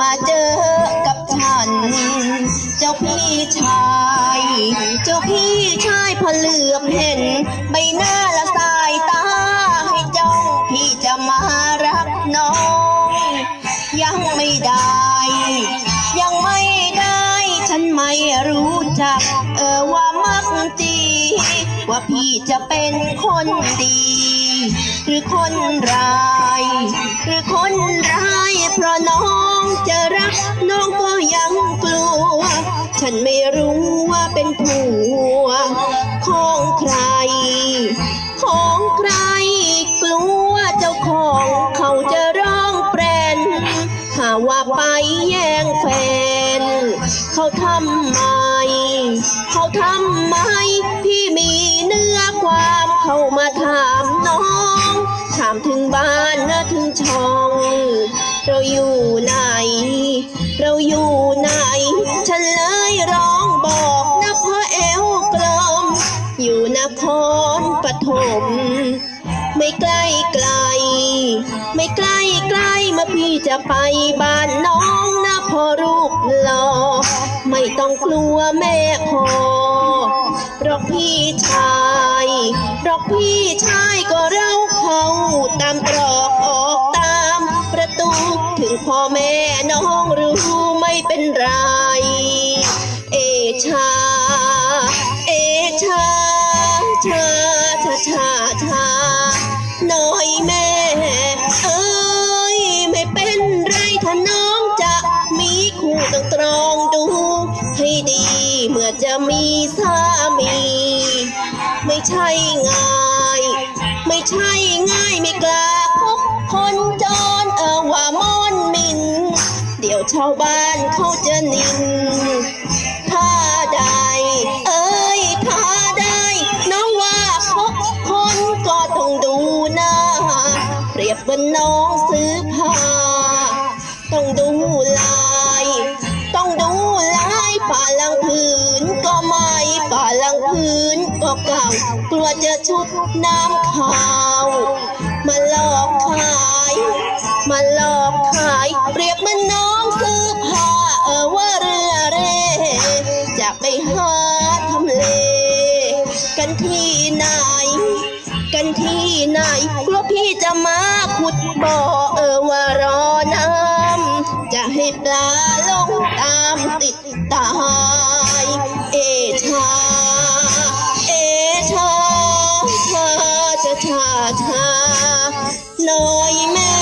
มาเจอกับฉัน เจ้าพี่ชาย เจ้าพี่ชายพอเหลือมเห็น ใบหน้าละสายตาให้เจ้าพี่จะมารักน้อง ยังไม่ได้ ยังไม่ได้ ฉันไม่รู้จัก เออว่ามักจีว่าพี่จะเป็นคนดี หรือคนร้าย หรือคนร้ายเพราะน้อง ฉันไม่รู้ว่าเป็นผัวของใคร ของใคร กลัวเจ้าของเขาจะร้องเปรนหาว่าไปแย่งแฟน เขาทำไม เขาทำไมพี่มีเนื้อความเข้ามาถามน้อง ถามถึงบ้านนะถึงช่อง เราอยู่ไหน เราอยู่ไหน เลยร้องบอกนะเพราะแอวกลม อยู่นครปฐมไม่ใกล้ไกล ไม่ใกล้ไกลเมื่อพี่จะไปบ้านน้องนะพอรูปหล่อไม่ต้องกลัวแม่พอรอกพี่ชายรอกพี่ชายก็เราเขาตามตรอกออกตามประตู ถึงพ่อแม่น้องรู้ไม่เป็นไร ชา เอชา ชา ชา ชา ชาหน่อยแม่ เอ้ย ไม่เป็นไรถ้าน้องจะมีคู่ต้องตรองดู ให้ดี เมื่อจะมีสามี ไม่ใช่ง่าย ไม่ใช่ง่ายไม่กล้าคบคนจรเออว่ามอนมิน เดี๋ยวชาวบ้านเขาจะนิน ต้องดูลาย ต้องดูลายป่าลังพื้นก็ไม่ป่าลังพื้นก็เก่ากลัวจะชุบน้ำขาวมาหลอกขายมาหลอกขายเปรียบมือนน้องซื้อผ้าเออว่าเรือเร่จะไปหาทำเล กันที่ไหนกันที่ไหนกลัวพี่จะมาขุดบ่อเออว่ารอ ตาย เอชา เอชาชาจะชาชาหน่อยแม่